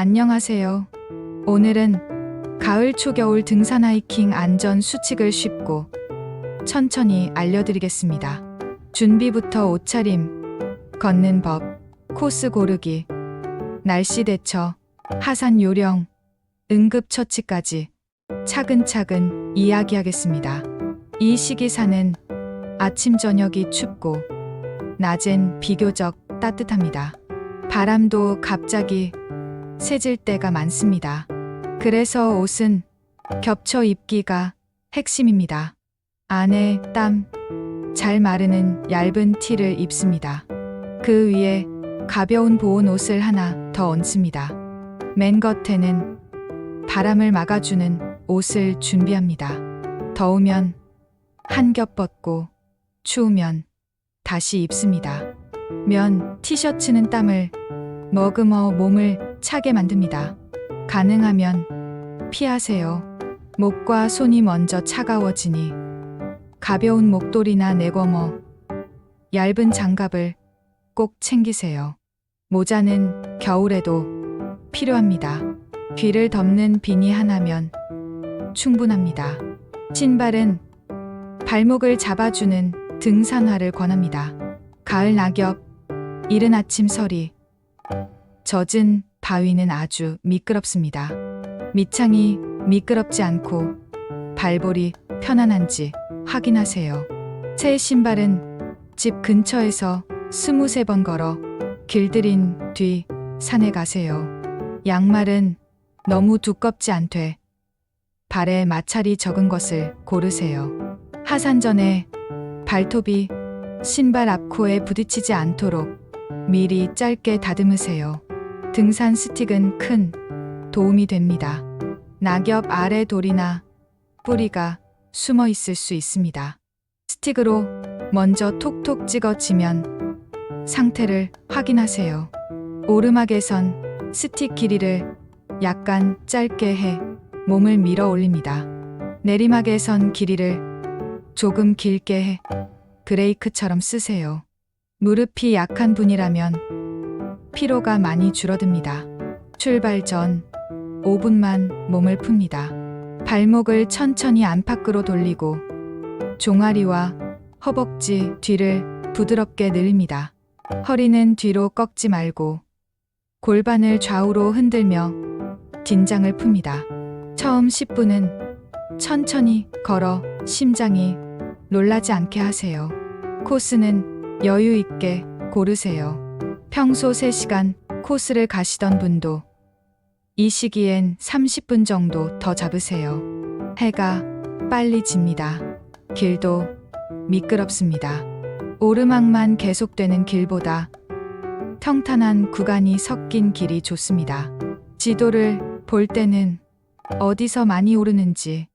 안녕하세요. 오늘은 가을 초겨울 등산 하이킹 안전 수칙을 쉽고 천천히 알려드리겠습니다. 준비부터 옷차림, 걷는 법, 코스 고르기, 날씨 대처, 하산 요령, 응급처치까지 차근차근 이야기하겠습니다. 이 시기사는 아침 저녁이 춥고 낮엔 비교적 따뜻합니다. 바람도 갑자기 세질 때가 많습니다. 그래서 옷은 겹쳐 입기가 핵심입니다. 안에 땀 잘 마르는 얇은 티를 입습니다. 그 위에 가벼운 보온 옷을 하나 더 얹습니다. 맨 겉에는 바람을 막아주는 옷을 준비합니다. 더우면 한 겹 벗고 추우면 다시 입습니다. 면 티셔츠는 땀을 머금어 몸을 차게 만듭니다. 가능하면 피하세요. 목과 손이 먼저 차가워지니 가벼운 목도리나 내거머, 얇은 장갑을 꼭 챙기세요. 모자는 겨울에도 필요합니다. 귀를 덮는 비니 하나면 충분합니다. 신발은 발목을 잡아주는 등산화를 권합니다. 가을 낙엽, 이른 아침 서리, 젖은 바위는 아주 미끄럽습니다. 밑창이 미끄럽지 않고 발볼이 편안한지 확인하세요. 새 신발은 집 근처에서 스무세 번 걸어 길들인 뒤 산에 가세요. 양말은 너무 두껍지 않되 발에 마찰이 적은 것을 고르세요. 하산 전에 발톱이 신발 앞코에 부딪히지 않도록 미리 짧게 다듬으세요. 등산 스틱은 큰 도움이 됩니다. 낙엽 아래 돌이나 뿌리가 숨어 있을 수 있습니다. 스틱으로 먼저 톡톡 찍어지면 상태를 확인하세요. 오르막에선 스틱 길이를 약간 짧게 해 몸을 밀어 올립니다. 내리막에선 길이를 조금 길게 해 브레이크처럼 쓰세요. 무릎이 약한 분이라면 피로가 많이 줄어듭니다. 출발 전 5분만 몸을 풉니다. 발목을 천천히 안팎으로 돌리고 종아리와 허벅지 뒤를 부드럽게 늘립니다. 허리는 뒤로 꺾지 말고 골반을 좌우로 흔들며 긴장을 풉니다. 처음 10분은 천천히 걸어 심장이 놀라지 않게 하세요. 코스는 여유 있게 고르세요. 평소 3시간 코스를 가시던 분도 이 시기엔 30분 정도 더 잡으세요. 해가 빨리 집니다. 길도 미끄럽습니다. 오르막만 계속되는 길보다 평탄한 구간이 섞인 길이 좋습니다. 지도를 볼 때는 어디서 많이 오르는지,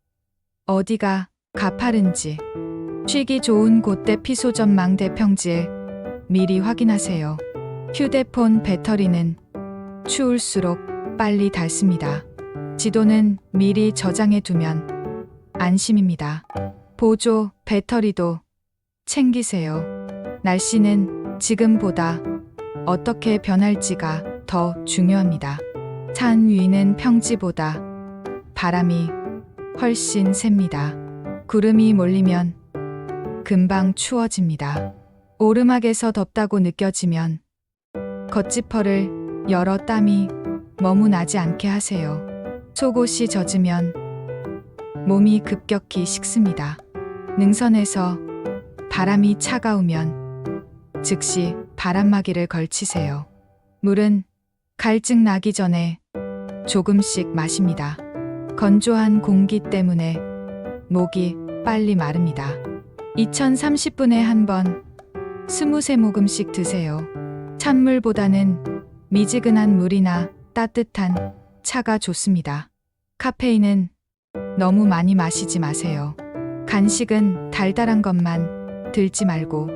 어디가 가파른지, 쉬기 좋은 곳대 피소전망 대 평지에 미리 확인하세요. 휴대폰 배터리는 추울수록 빨리 닳습니다. 지도는 미리 저장해 두면 안심입니다. 보조 배터리도 챙기세요. 날씨는 지금보다 어떻게 변할지가 더 중요합니다. 산 위는 평지보다 바람이 훨씬 셉니다. 구름이 몰리면 금방 추워집니다. 오르막에서 덥다고 느껴지면 겉지퍼를 열어 땀이 머무나지 않게 하세요. 속옷이 젖으면 몸이 급격히 식습니다. 능선에서 바람이 차가우면 즉시 바람막이를 걸치세요. 물은 갈증 나기 전에 조금씩 마십니다. 건조한 공기 때문에 목이 빨리 마릅니다. 2030분에 한 번 스무세 모금씩 드세요. 찬물보다는 미지근한 물이나 따뜻한 차가 좋습니다. 카페인은 너무 많이 마시지 마세요. 간식은 달달한 것만 들지 말고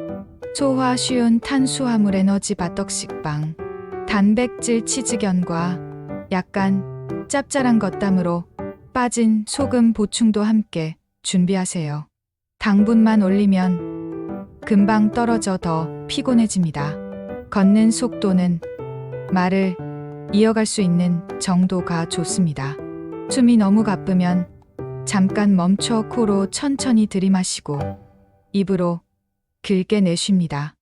소화 쉬운 탄수화물 에너지 바떡 식빵, 단백질 치즈견과 약간 짭짤한 겉담으로 빠진 소금 보충도 함께 준비하세요. 당분만 올리면 금방 떨어져 더 피곤해집니다. 걷는 속도는 말을 이어갈 수 있는 정도가 좋습니다. 숨이 너무 가쁘면 잠깐 멈춰 코로 천천히 들이마시고 입으로 길게 내쉽니다.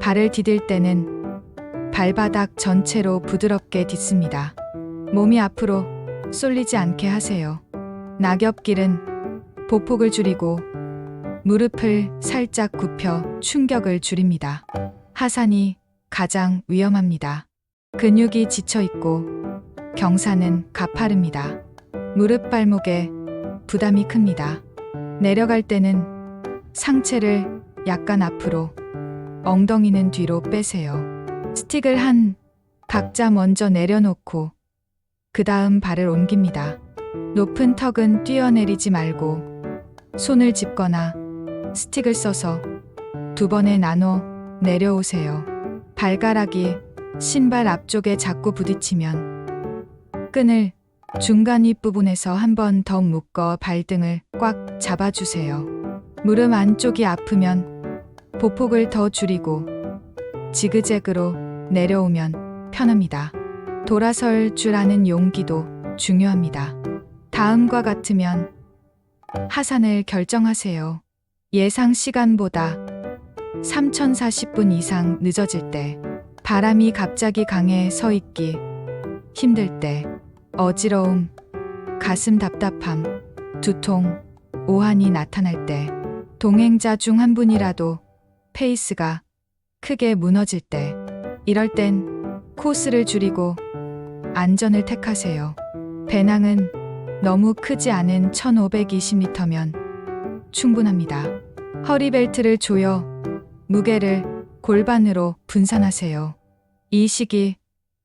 발을 디딜 때는 발바닥 전체로 부드럽게 딛습니다. 몸이 앞으로 쏠리지 않게 하세요. 낙엽길은 보폭을 줄이고 무릎을 살짝 굽혀 충격을 줄입니다. 하산이 가장 위험합니다. 근육이 지쳐 있고 경사는 가파릅니다. 무릎 발목에 부담이 큽니다. 내려갈 때는 상체를 약간 앞으로, 엉덩이는 뒤로 빼세요. 스틱을 한 각자 먼저 내려놓고 그 다음 발을 옮깁니다. 높은 턱은 뛰어내리지 말고 손을 짚거나 스틱을 써서 두 번에 나눠 내려오세요. 발가락이 신발 앞쪽에 자꾸 부딪히면 끈을 중간 윗부분에서 한 번 더 묶어 발등을 꽉 잡아주세요. 무릎 안쪽이 아프면 보폭을 더 줄이고 지그재그로 내려오면 편합니다. 돌아설 줄 아는 용기도 중요합니다. 다음과 같으면 하산을 결정하세요. 예상 시간보다 3040분 이상 늦어질 때, 바람이 갑자기 강해 서 있기 힘들 때, 어지러움, 가슴 답답함, 두통, 오한이 나타날 때, 동행자 중 한 분이라도 페이스가 크게 무너질 때, 이럴 땐 코스를 줄이고 안전을 택하세요. 배낭은 너무 크지 않은 1520리터면 충분합니다. 허리벨트를 조여 무게를 골반으로 분산하세요. 이 시기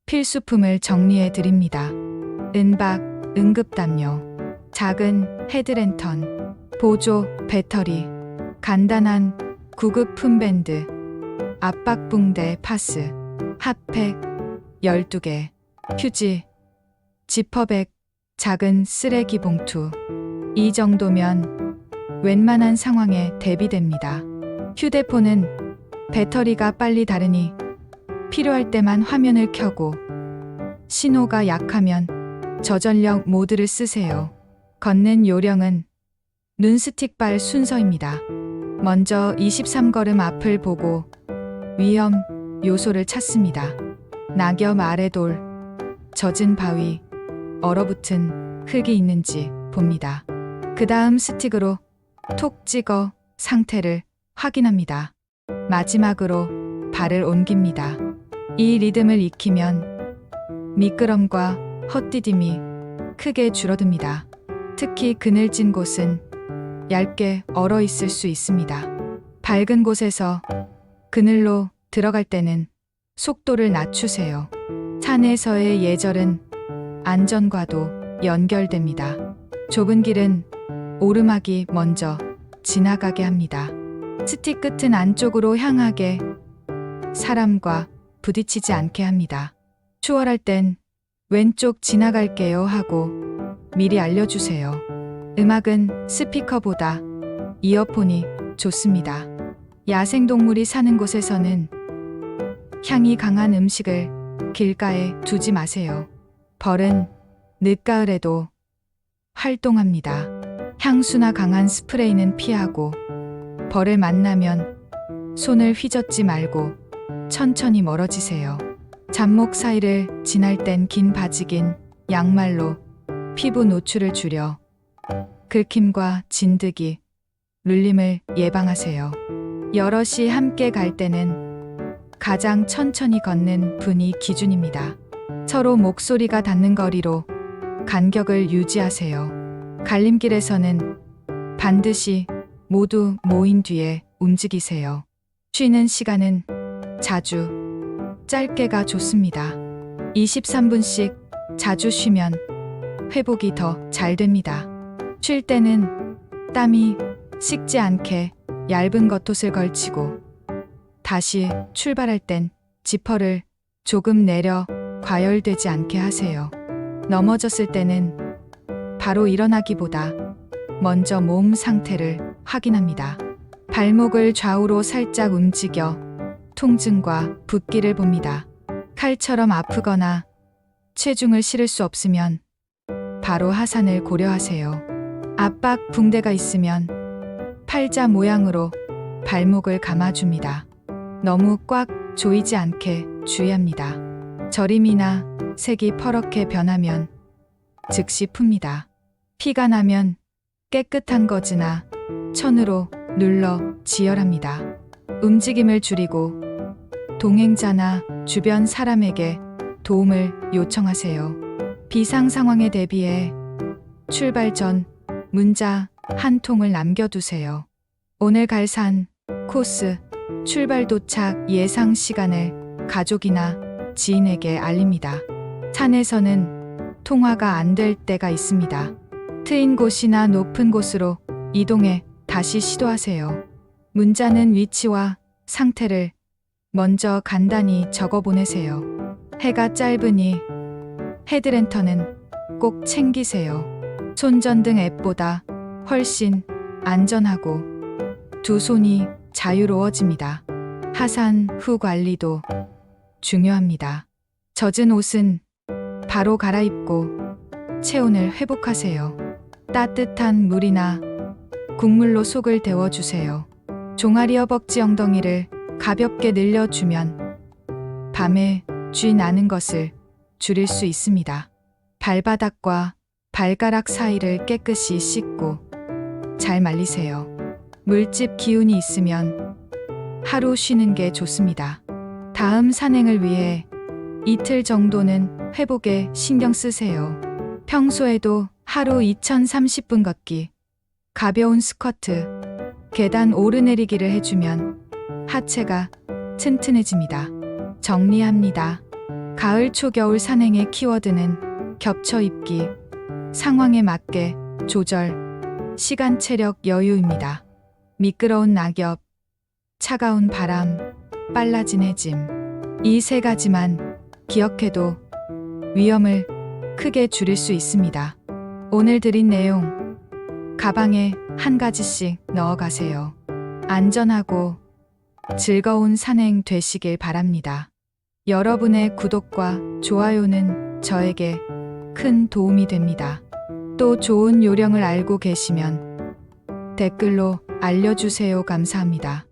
필수품을 정리해 드립니다. 은박, 응급담요, 작은 헤드랜턴, 보조, 배터리, 간단한 구급 품 밴드, 압박붕대 파스, 핫팩 12개, 휴지, 지퍼백, 작은 쓰레기 봉투. 이 정도면 웬만한 상황에 대비됩니다. 휴대폰은 배터리가 빨리 닳으니 필요할 때만 화면을 켜고 신호가 약하면 저전력 모드를 쓰세요. 걷는 요령은 눈스틱발 순서입니다. 먼저 23걸음 앞을 보고 위험 요소를 찾습니다. 낙엽 아래 돌, 젖은 바위, 얼어붙은 흙이 있는지 봅니다. 그 다음 스틱으로 톡 찍어 상태를 확인합니다. 마지막으로 발을 옮깁니다. 이 리듬을 익히면 미끄럼과 헛디딤이 크게 줄어듭니다. 특히 그늘진 곳은 얇게 얼어 있을 수 있습니다. 밝은 곳에서 그늘로 들어갈 때는 속도를 낮추세요. 산에서의 예절은 안전과도 연결됩니다. 좁은 길은 오르막이 먼저 지나가게 합니다. 스틱 끝은 안쪽으로 향하게 사람과 부딪히지 않게 합니다. 추월할 땐 왼쪽 지나갈게요 하고 미리 알려주세요. 음악은 스피커보다 이어폰이 좋습니다. 야생동물이 사는 곳에서는 향이 강한 음식을 길가에 두지 마세요. 벌은 늦가을에도 활동합니다. 향수나 강한 스프레이는 피하고 벌을 만나면 손을 휘젓지 말고 천천히 멀어지세요. 잡목 사이를 지날 땐 긴 바지 긴 양말로 피부 노출을 줄여 긁힘과 진드기, 눌림을 예방하세요. 여럿이 함께 갈 때는 가장 천천히 걷는 분이 기준입니다. 서로 목소리가 닿는 거리로 간격을 유지하세요. 갈림길에서는 반드시 모두 모인 뒤에 움직이세요. 쉬는 시간은 자주 짧게가 좋습니다. 23분씩 자주 쉬면 회복이 더 잘 됩니다. 쉴 때는 땀이 식지 않게 얇은 겉옷을 걸치고 다시 출발할 땐 지퍼를 조금 내려 과열되지 않게 하세요. 넘어졌을 때는 바로 일어나기보다 먼저 몸 상태를 확인합니다. 발목을 좌우로 살짝 움직여 통증과 붓기를 봅니다. 칼처럼 아프거나 체중을 실을 수 없으면 바로 하산을 고려하세요. 압박 붕대가 있으면 팔자 모양으로 발목을 감아줍니다. 너무 꽉 조이지 않게 주의합니다. 저림이나 색이 퍼렇게 변하면 즉시 풉니다. 피가 나면 깨끗한 거즈나 천으로 눌러 지혈합니다. 움직임을 줄이고 동행자나 주변 사람에게 도움을 요청하세요. 비상 상황에 대비해 출발 전 문자 한 통을 남겨두세요. 오늘 갈 산, 코스, 출발 도착 예상 시간을 가족이나 지인에게 알립니다. 산에서는 통화가 안 될 때가 있습니다. 트인 곳이나 높은 곳으로 이동해 다시 시도하세요. 문자는 위치와 상태를 먼저 간단히 적어 보내세요. 해가 짧으니 헤드랜턴은 꼭 챙기세요. 손전등 앱보다 훨씬 안전하고 두 손이 자유로워집니다. 하산 후 관리도 중요합니다. 젖은 옷은 바로 갈아입고 체온을 회복하세요. 따뜻한 물이나 국물로 속을 데워주세요. 종아리 허벅지 엉덩이를 가볍게 늘려주면 밤에 쥐 나는 것을 줄일 수 있습니다. 발바닥과 발가락 사이를 깨끗이 씻고 잘 말리세요. 물집 기운이 있으면 하루 쉬는 게 좋습니다. 다음 산행을 위해 이틀 정도는 회복에 신경 쓰세요. 평소에도 하루 2030분 걷기, 가벼운 스쿼트, 계단 오르내리기를 해주면 하체가 튼튼해집니다. 정리합니다. 가을 초겨울 산행의 키워드는 겹쳐 입기, 상황에 맞게 조절, 시간 체력 여유입니다. 미끄러운 낙엽, 차가운 바람, 빨라진 해짐. 이 세 가지만 기억해도 위험을 크게 줄일 수 있습니다. 오늘 드린 내용 가방에 한 가지씩 넣어 가세요. 안전하고 즐거운 산행 되시길 바랍니다. 여러분의 구독과 좋아요는 저에게 큰 도움이 됩니다. 또 좋은 요령을 알고 계시면 댓글로 알려주세요. 감사합니다.